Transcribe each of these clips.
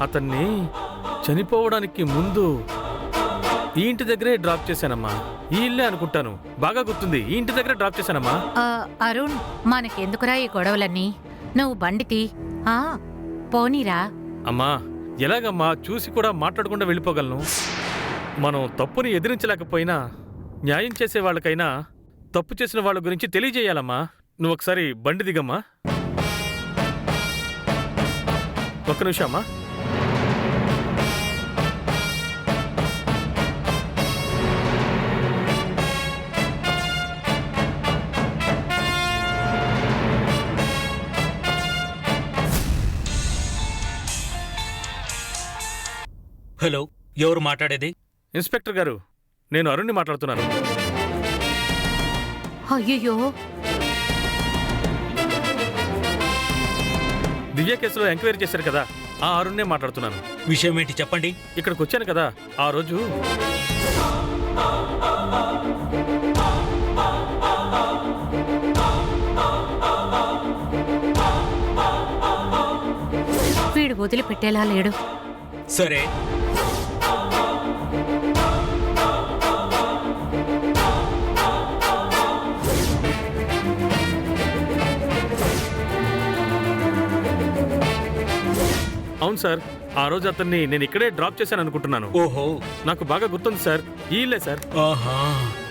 అతన్ని చనిపోవడానికి ముందు ఈ ఇంటి దగ్గరే డ్రాప్ చేశానమ్మా. ఈ ఇల్లే అనుకుంటాను. బాగా గుర్తుంది. ఈ ఇంటి దగ్గరే డ్రాప్ చేశానమ్మా. ఆ, అరుణ్ మనకెందుకురా ఈ గొడవలన్నీ? నువ్వు బండితి ఆ పోనీరా. అమ్మా ఎలాగమ్మా చూసి కూడా మాట్లాడకుండా వెళ్ళిపోగలను? మనం తప్పుని ఎదిరించలేకపోయినా న్యాయం చేసే వాళ్ళకైనా తప్పు చేసిన వాళ్ళ గురించి తెలియజేయాలమ్మా. నువ్వు ఒకసారి బండి దిగమ్మా. ఒక్క నిమిషం అమ్మా. హలో ఎవరు మాట్లాడేది? ఇన్స్పెక్టర్ గారు నేను అరుణ్ని మాట్లాడుతున్నాను. అయ్యయ్యో. దివ్య కేసులో ఎంక్వైరీ చేశారు కదా ఆ అరుణ్నే మాట్లాడుతున్నాను. విషయం ఏంటి చెప్పండి? ఇక్కడికి వచ్చాను కదా ఆ రోజు. వీడు వదిలిపెట్టేలా లేడు. సరే అవును సార్ ఆ రోజు అతన్ని నేను ఇక్కడే డ్రాప్ చేశాను అనుకుంటున్నాను. ఓహో. నాకు బాగా గుర్తుంది సార్ ఈ ఇల్లే సార్. ఆహా.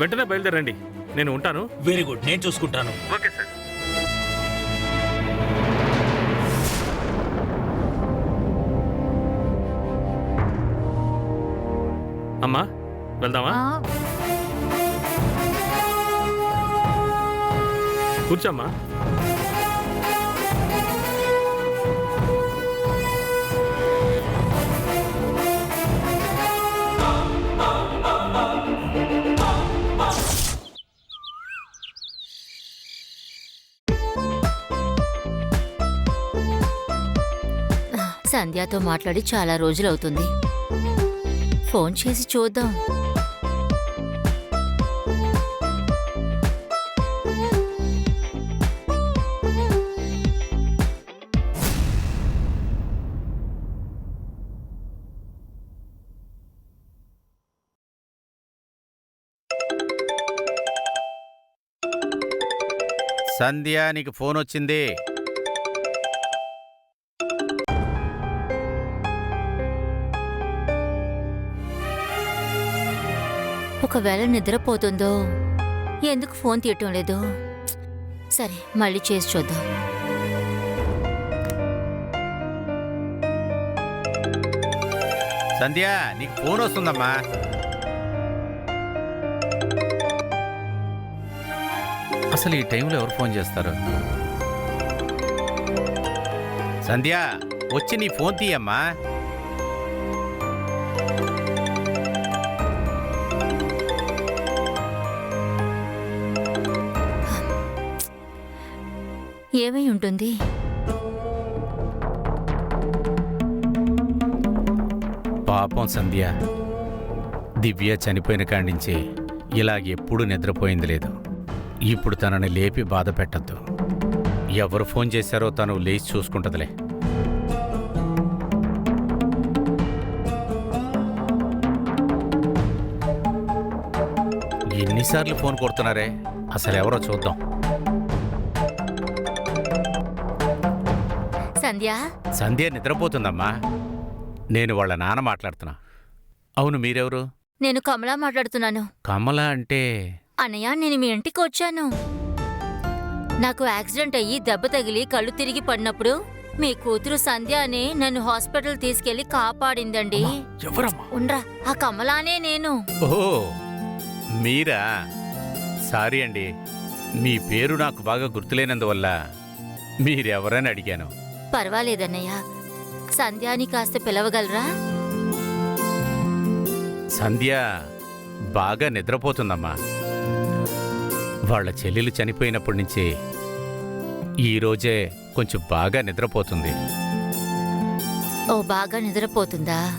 వెంటనే బయలుదేరండి నేను ఉంటాను. వెరీ గుడ్ నేను చూసుకుంటాను. Okay sir. అమ్మా వెళ్దామా? కూర్చోమ్మా. సంధ్యతో మాట్లాడి చాలా రోజులవుతుంది. ఫోన్ చేసి చూద్దాం. సంధ్యా నీకు ఫోన్ వచ్చింది? ఒకవేళ నిద్రపోతుందో ఎందుకు ఫోన్ తీయటం లేదు? సరే మళ్ళీ చేసి చూద్దాం. సంధ్య నీకు ఫోన్ వస్తుందమ్మా. అసలు ఈ టైంలో ఎవరు ఫోన్ చేస్తారు? సంధ్య వచ్చి నీ ఫోన్ తీయమ్మా. ఏమై ఉంటుంది? పాపం సంధ్య. దివ్య చనిపోయిన కాడి నుంచి ఇలాగెప్పుడు నిద్రపోయింది లేదు. ఇప్పుడు తనని లేపి బాధ పెట్టద్దు. ఎవరు ఫోన్ చేశారో తను లేచి చూసుకుంటదిలే. ఎన్నిసార్లు ఫోన్ కొడుతున్నారే? అసలు ఎవరో చూద్దాం. సంధ్య? సంధ్య నిద్రపోతుందమ్మా. నేను వాళ్ళ నాన్న మాట్లాడుతున్నా. అవును మీరెవరు? నేను కమలా మాట్లాడుతున్నాను. కమల అంటే? అన్నయ్య నేను మీ ఇంటికి వచ్చాను. నాకు యాక్సిడెంట్ అయ్యి దెబ్బ తగిలి కళ్ళు తిరిగి పడినప్పుడు మీ కూతురు సంధ్య అని నన్ను హాస్పిటల్ తీసుకెళ్ళి కాపాడిందండి. ఉండ్రా ఆ కమలానే నేను. ఓ మీరా? సారీ అండి మీ పేరు నాకు బాగా గుర్తులేనందువల్ల మీరెవరని అడిగాను. పర్వాలేదన్నయ్య. సంధ్యాని కాస్త పిలవగలరా? సంధ్య బాగా నిద్రపోతుందమ్మా. వాళ్ళ చెల్లెలు చనిపోయినప్పటి నుంచి ఈ రోజే కొంచెం బాగా నిద్రపోతుంది. ఓ బాగా నిద్రపోతుందా?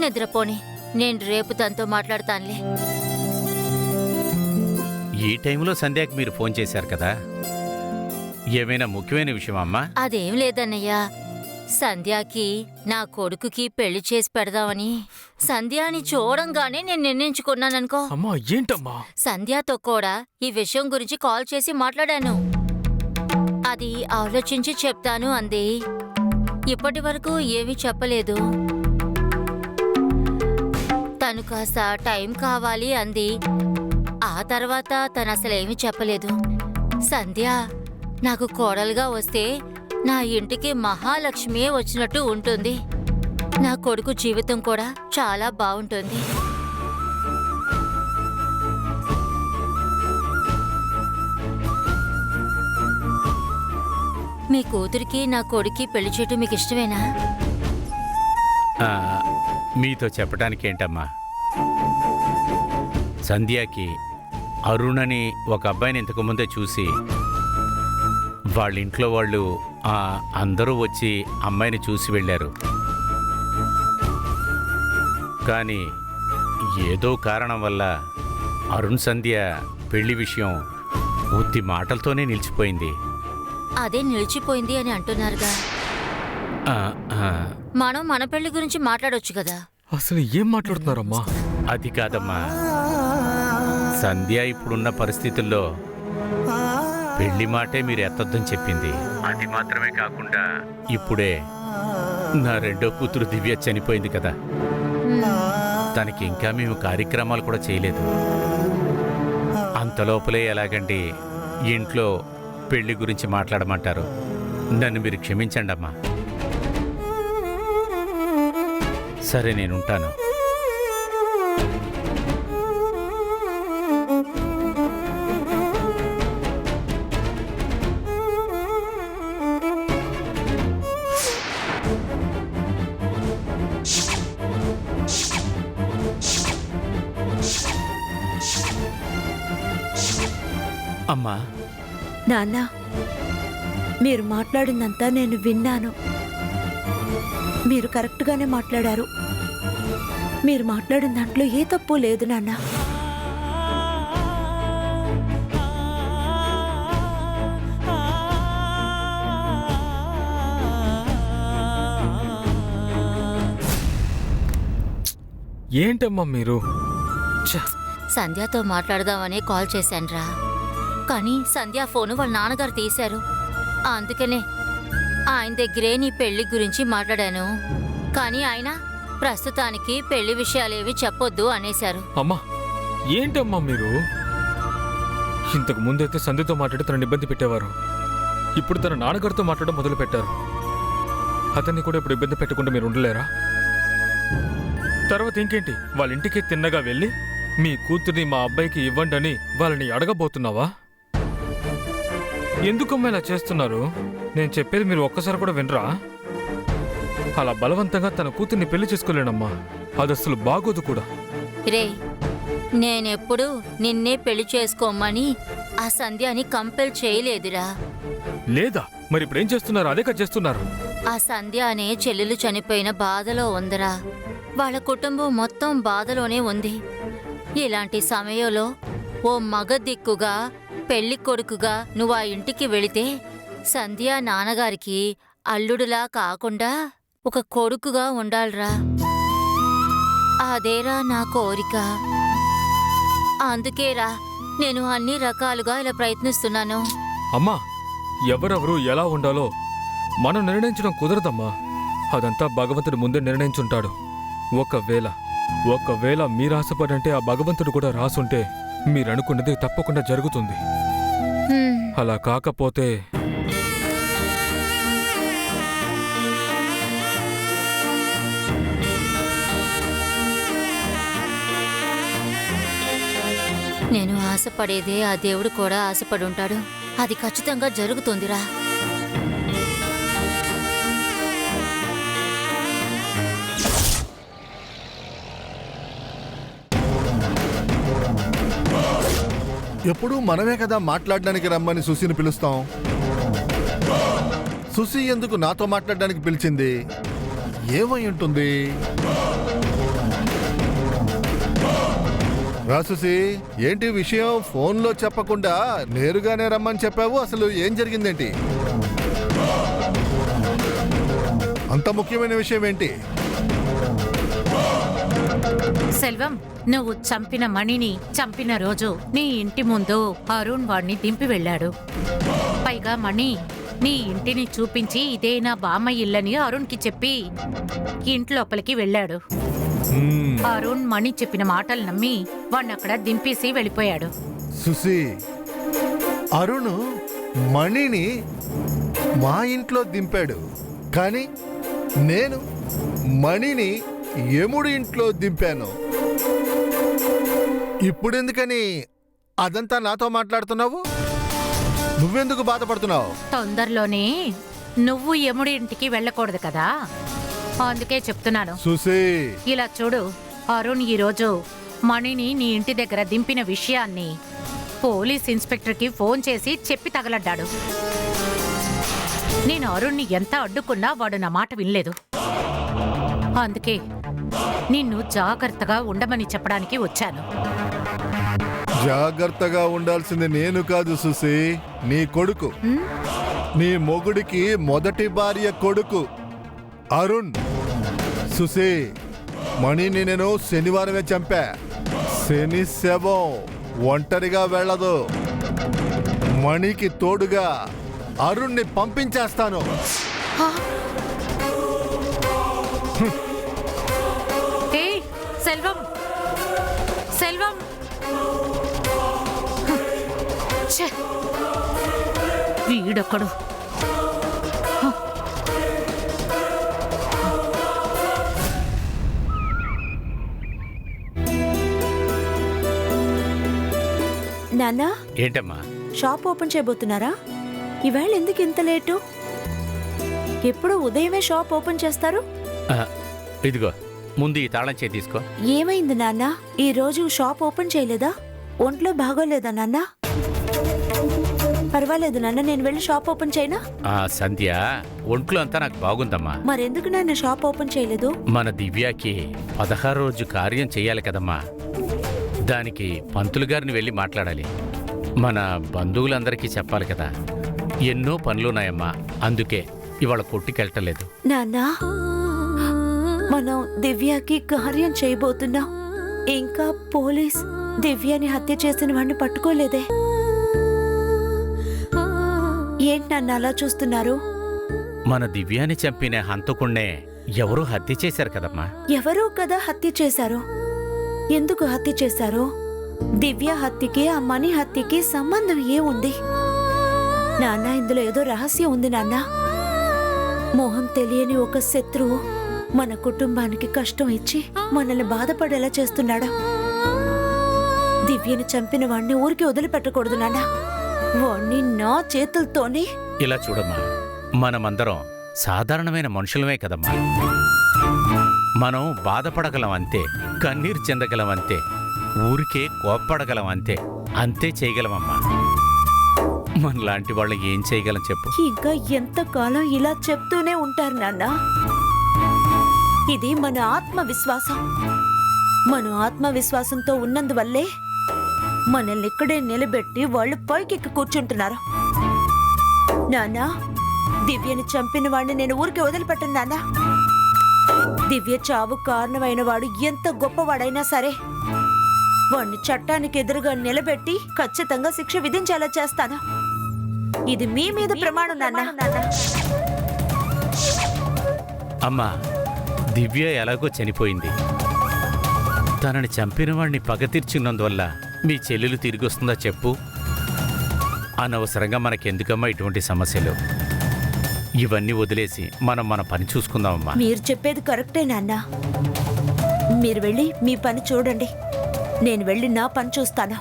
నిద్రపోని నేను రేపు తనతో మాట్లాడతానులే. ఈ టైంలో సంధ్యకి మీరు ఫోన్ చేశారు కదా? ఏమైనా ముఖ్యమైన విషయం అమ్మా అదేం లేదన్నయ్య. సంధ్యాకి నా కొడుకుకి పెళ్ళి చేసి పెడదామని. సంధ్యాని చూడంగానే నేను నిర్ణయించుకున్నాననుకో. అమ్మా ఏంటమ్మా? సంధ్యాతో కూడా ఈ విషయం గురించి కాల్ చేసి మాట్లాడాను. అది ఆలోచించి చెప్తాను అంది. ఇప్పటి వరకు ఏమీ చెప్పలేదు. తను కాస్త టైం కావాలి అంది. ఆ తర్వాత తను అసలేమీ చెప్పలేదు. సంధ్య నాకు కోడలుగా వస్తే నా ఇంటికి మహాలక్ష్మి వచ్చినట్టు ఉంటుంది. నా కొడుకు జీవితం కూడా చాలా బాగుంటుంది. మీ కూతురికి నా కొడుకి పెళ్ళి చేయటం మీకు ఇష్టమేనా? మీతో చెప్పడానికి ఏంటమ్మా? సంధ్యాకి అరుణ్ అని ఒక అబ్బాయిని ఇంతకు ముందే చూసి వాళ్ళ ఇంట్లో వాళ్ళు ఆ, అందరూ వచ్చి అమ్మాయిని చూసి వెళ్ళారు. కానీ ఏదో కారణం వల్ల అరుణ్ సంధ్య పెళ్ళి విషయం ఉత్తి మాటలతోనే నిలిచిపోయింది. అదే నిలిచిపోయింది అని అంటున్నారుగా. ఆ, ఆ, మనం మన పెళ్ళి గురించి మాట్లాడొచ్చు కదా. అసలు ఏం మాట్లాడుతున్నారమ్మా? అది కాదమ్మా. సంధ్య ఇప్పుడున్న పరిస్థితుల్లో పెళ్ళి మాటే మీరు ఎత్తొద్దని చెప్పింది. అది మాత్రమే కాకుండా ఇప్పుడే నా రెండో కూతురు దివ్య చనిపోయింది కదా. తనకి ఇంకా మేము కార్యక్రమాలు కూడా చేయలేదు. అంతలోపలే ఎలాగండి ఇంట్లో పెళ్ళి గురించి మాట్లాడమంటారు. నన్ను మీరు క్షమించండి అమ్మా సరే నేనుంటాను. అమ్మా. నాన్న మీరు మాట్లాడిందంతా నేను విన్నాను. మీరు కరెక్ట్గానే మాట్లాడారు. మీరు మాట్లాడిన దాంట్లో ఏ తప్పు లేదు నాన్న. ఏంటమ్మా మీరు? సంధ్యతో మాట్లాడదామని కాల్ చేశానురా. కానీ సంధ్యా ఫోను వాళ్ళ నాన్నగారు తీశారు. అందుకనే ఆయన దగ్గరే నీ పెళ్ళి గురించి మాట్లాడాను. కానీ ఆయన ప్రస్తుతానికి పెళ్ళి విషయాలేవి చెప్పొద్దు అనేశారు. అమ్మా ఏంటమ్మా మీరు? ఇంతకు ముందైతే సంధ్యతో మాట్లాడి తనని ఇబ్బంది పెట్టేవారు. ఇప్పుడు తన నాన్నగారితో మాట్లాడడం మొదలు పెట్టారు అతన్ని కూడా ఇప్పుడు ఇబ్బంది పెట్టకుండా మీరు ఉండలేరా? తర్వాత ఇంకేంటి? వాళ్ళ ఇంటికి తిన్నగా వెళ్ళి మీ కూతుర్ని మా అబ్బాయికి ఇవ్వండి అని వాళ్ళని అడగబోతున్నావా? ఎందుకమ్మా ఇలా చేస్తున్నారు? నేను చెప్పేది మీరు ఒక్కసారి కూడా వినరా? అలా బలవంతంగా తన కూతుర్ని పెళ్ళి చేసుకోలేనమ్మా. అది అసలు బాగోదు కూడా. రే నేనెప్పుడు నిన్నే పెళ్ళి చేసుకోమని ఆ సంధ్యని కంపెల్ చేయలేదురా. లేదా? మరి ఇప్పుడు ఏం చేస్తున్నారు? అదే కదా చేస్తున్నారు. ఆ సంధ్య అనే చెల్లెలు చనిపోయిన బాధలో ఉందిరా. వాళ్ళ కుటుంబం మొత్తం బాధలోనే ఉంది. ఇలాంటి సమయంలో ఓ మగ దిక్కుగా పెళ్ళి కొడుకుగా నువ్వు ఆ ఇంటికి వెళితే సంధ్య నాన్నగారికి అల్లుడులా కాకుండా ఒక కొడుకుగా ఉండాలిరా. అదేరా నా కోరిక. అందుకేరా నేను అన్ని రకాలుగా ఇలా ప్రయత్నిస్తున్నాను. అమ్మా ఎవరెవరు ఎలా ఉండాలో మనం నిర్ణయించడం కుదరదమ్మా. అదంతా భగవంతుడు ముందే నిర్ణయించుంటాడు. ఒకవేళ ఒకవేళ మీరు ఆశపడంటే ఆ భగవంతుడు కూడా రాసుంటే మీరనుకున్నది తప్పకుండా జరుగుతుంది. అలా కాకపోతే నేను ఆశపడేదే ఆ దేవుడు కూడా ఆశపడి ఉంటాడు అది ఖచ్చితంగా జరుగుతుందిరా. ఎప్పుడూ మనమే కదా మాట్లాడడానికి రమ్మని సుశీని పిలుస్తాం. సుశీ ఎందుకు నాతో మాట్లాడడానికి పిలిచింది? ఏమై ఉంటుంది? రా సుశీ ఏంటి విషయం? ఫోన్లో చెప్పకుండా నేరుగానే రమ్మని చెప్పావు? అసలు ఏం జరిగిందేంటి? అంత ముఖ్యమైన విషయం ఏంటి? సెల్వం నువ్వు చంపిన మణిని చంపిన రోజు నీ ఇంటి ముందు అరుణ్ వాణ్ణి దింపి వెళ్ళాడు. పైగా మణి నీ ఇంటిని చూపించి ఇదే నా బామ్మ ఇల్లని అరుణ్కి చెప్పి ఇంట్లోపలికి వెళ్ళాడు. అరుణ్ మణి చెప్పిన మాటలు నమ్మి వాణ్ణక్కడ దింపేసి వెళ్ళిపోయాడు. సుసి అరుణ్ మణిని మా ఇంట్లో దింపాడు. కానీ నేను మణిని యముడి ఇంట్లో దింపాను. ఇప్పుడెందుకని అదంతా నాతో మాట్లాడుతున్నావు? నువ్వెందుకు బాధపడుతున్నావు? తొందరలోనే నువ్వు యముడి ఇంటికి వెళ్ళకూడదు కదా? అందుకే చెప్తున్నాను. సుసి ఇలా చూడు అరుణ్ ఈరోజు మణిని నీ ఇంటి దగ్గర దింపిన విషయాన్ని పోలీస్ ఇన్స్పెక్టర్కి ఫోన్ చేసి చెప్పి తగలడ్డాడు. నేను అరుణ్ని ఎంత అడ్డుకున్నా వాడు నా మాట వినలేదు. అందుకే నిన్ను జాగ్రత్తగా ఉండమని చెప్పడానికి వచ్చాను. జాగ్రత్తగా ఉండాల్సింది నేను కాదు సుసి నీ కొడుకు. నీ మొగుడికి మొదటి భార్య కొడుకు అరుణ్. సుసి మణిని నేను శనివారమే చంపా. శని శవం ఒంటరిగా వెళ్ళదు. మణికి తోడుగా అరుణ్ని పంపించేస్తాను. వీడొక్కడు? నాన్నా? ఏంటమ్మా? షాప్ ఓపెన్ చేయబోతున్నారా? ఈవేళ ఎందుకు ఇంత లేటు? ఎప్పుడు ఉదయమే షాప్ ఓపెన్ చేస్తారు? ఇదిగో ముందు ఈ తాళం చేయి తీసుకో. ఏమైంది నాన్న? ఈ రోజు షాప్ ఓపెన్ చేయలేదా? ఒంట్లో బాగోలేదా నాన్న? పర్వాలేదు నాన్న నేను వెళ్ళి షాప్ ఓపెన్ చేయనా? ఆ సంధ్య ఒంట్లో అంతా నాకు బాగుందమ్మా. మరెందుకు నాన్న షాప్ ఓపెన్ చేయలేదు? మన దివ్యాకి పదహారు రోజు కార్యం చెయ్యాలి కదమ్మా. దానికి పంతులు గారిని వెళ్ళి మాట్లాడాలి. మన బంధువులందరికీ చెప్పాలి కదా. ఎన్నో పనులున్నాయమ్మా. అందుకే ఇవాళ కొట్టుకెళ్ళటలేదు. నాన్న మనం దివ్యకి కార్యం చేయబోతున్నాం. ఇంకా పోలీస్ దివ్యని హత్య చేసిన వాడిని పట్టుకోలేదే? ఏంటి నన్ను అలా చూస్తున్నారు? మన దివ్యాని చంపిన హంతకుణ్ణే ఎవరో హత్య చేశారు కదమ్మా. ఎవరో కదా హత్య చేశారు? ఎందుకు హత్య చేశారు? దివ్య హత్యకి ఆ మణి హత్యకి సంబంధం ఏముంది? నాన్న ఇందులో ఏదో రహస్యం ఉంది నాన్న. మోహం తెలియని ఒక శత్రువు మన కుటుంబానికి కష్టం ఇచ్చి మనల్ని బాధపడేలా చేస్తున్నాడా. దివ్యని చంపిన వాణ్ణి ఊరికి వదిలిపెట్టకూడదు నాన్న. వాణ్ణి నా చేతులతోనే. ఇలా చూడమ్మా మనమందరం సాధారణమైన మనుషులమే కదమ్మా. మనం బాధపడగలం అంతే కన్నీరు చెందగలం అంతే ఊరికే కోప్పడగలం అంతే అంతే చేయగలమమ్మా. మనలాంటి వాళ్ళు ఏం చేయగలం చెప్పు. ఇంకా ఎంతకాలం ఇలా చెప్తూనే ఉంటారు నాన్న? ఇది మన ఆత్మవిశ్వాసం. మన ఆత్మవిశ్వాసంతో ఉన్నందువల్లే మనల్ని ఇక్కడే నిలబెట్టి వాళ్ళు పైకెక్కి కూర్చుంటున్నారు. నాన్న దివ్యని చంపిన వాడిని నేను ఊరికి వదిలిపెట్టను నాన్న. దివ్య చావు కారణమైన వాడు ఎంత గొప్పవాడైనా సరే వాణ్ణి చట్టానికి ఎదురుగా నిలబెట్టి ఖచ్చితంగా శిక్ష విధించేలా చేస్తాను. ఇది మీ మీద ప్రమాణం నాన్న. అమ్మా దివ్య ఎలాగో చనిపోయింది. తనని చంపిన వాడిని పగ తీర్చున్నందువల్ల మీ చెల్లెలు తిరిగి వస్తుందా చెప్పు. అనవసరంగా మనకెందుకమ్మా ఇటువంటి సమస్యలు. ఇవన్నీ వదిలేసి మనం మన పని చూసుకుందామమ్మా. మీరు చెప్పేది కరెక్టే నాన్న. మీరు వెళ్ళి మీ పని చూడండి. నేను వెళ్ళి నా పని చూస్తాను.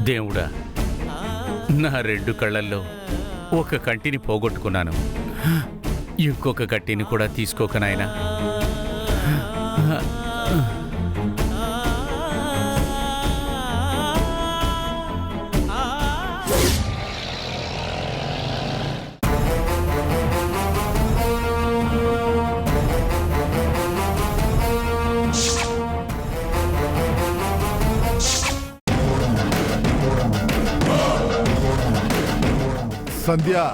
దేవుడా నా రెండు కళ్ళల్లో ఒక కంటిని పోగొట్టుకున్నాను. ఇంకొక కట్టిని కూడా తీసుకోక నాయనా. సంధ్య.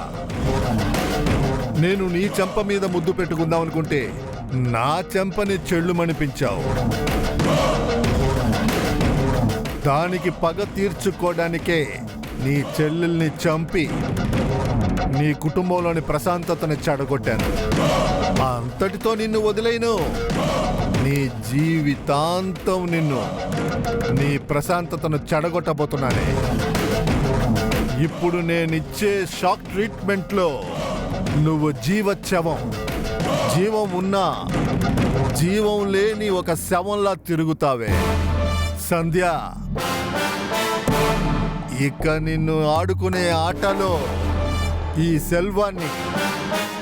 నేను నీ చెంప మీద ముద్దు పెట్టుకుందాం అనుకుంటే నా చెంపని చెళ్ళుమనిపించావు. దానికి పగ తీర్చుకోవడానికే నీ చెల్లెల్ని చంపి నీ కుటుంబంలోని ప్రశాంతతని చెడగొట్టాను. అంతటితో నిన్ను వదిలేను. నీ జీవితాంతం నిన్ను నీ ప్రశాంతతను చెడగొట్టబోతున్నానే. ఇప్పుడు నేనిచ్చే షాక్ ట్రీట్మెంట్లో నువ్వు జీవచ్చవం జీవం ఉన్నా జీవం లేని ఒక శవంలా తిరుగుతావే. సంధ్య ఇక నిన్ను ఆడుకునే ఆటలో ఈ సెల్వాన్ని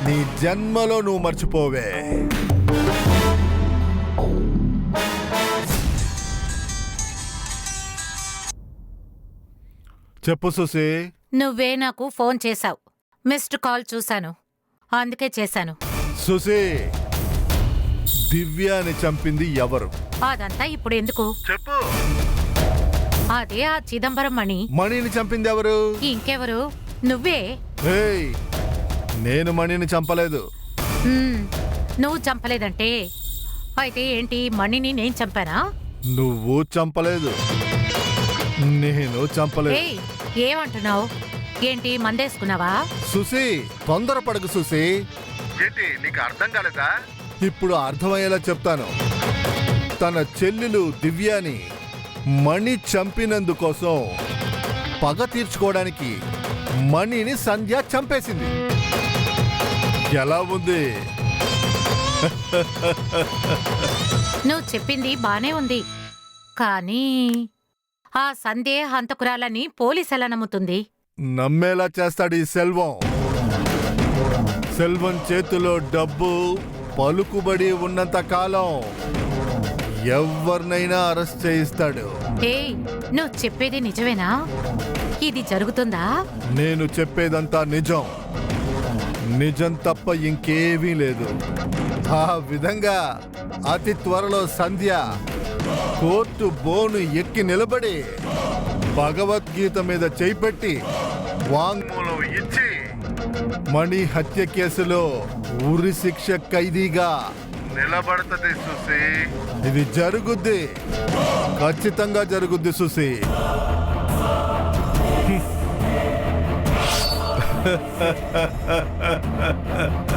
నీ జన్మలో నువ్వు మర్చిపోవే. చెప్పు సుసి నువ్వే నాకు ఫోన్ చేశావు. మిస్డ్ కాల్ చూశాను. అందుకే చేశాను. సుసి దివ్యాని చంపింది ఎవరు? అదంతా ఇప్పుడు ఎందుకు? చెప్పు. అదే ఆ చిదంబరం మణి. మణిని చంపింది ఎవరు? ఇంకెవరు? నువ్వే. ఏయ్ నేను మణిని చంపలేదు. మ్మ్. నువ్వు చంపలేదంటే. అయితే ఏంటి మణిని నేను చంపానా? నువ్వు చంపలేదు. నేను చంపలేదు. ఏయ్ ఏమంటున్నావు? ఏంటి మందేసుకున్నావా? సుసి తొందరపడకు సుసి ఏంటి నీకు అర్థం కాలేదా? ఇప్పుడు అర్థమయ్యేలా చెప్తాను. తన చెల్లెలు దివ్యాని మణి చంపినందుకోసం పగ తీర్చుకోవడానికి మణిని సంధ్య చంపేసింది. ఎలా ఉంది? నువ్వు చెప్పింది బానే ఉంది. కానీ ఆ సందేహ హంతకురాలని పోలీస్ ఎలా నమ్ముతుంది? నమ్మేలా చేస్తాడు ఈ సెల్వం. సెల్వం చేతిలో డబ్బు పలుకుబడి ఉన్నంత కాలం ఎవరినైనా అరెస్ట్ చేయిస్తాడు. ఏయ్ నువ్వు చెప్పేది నిజమేనా? ఇది జరుగుతుందా? నేను చెప్పేదంతా నిజం. నిజం తప్ప ఇంకేమీ లేదు. ఆ విధంగా అతి త్వరలో సంధ్య కోర్టు బోను ఎక్కి నిలబడి భగవద్గీత మీద చేపెట్టి వాంగ్మూలం ఇచ్చి మణి హత్య కేసులో ఉరి శిక్ష ఖైదీగా నిలబడతది సుసి ఇది జరుగుద్ది. ఖచ్చితంగా జరుగుద్ది Susi ha ha ha ha ha ha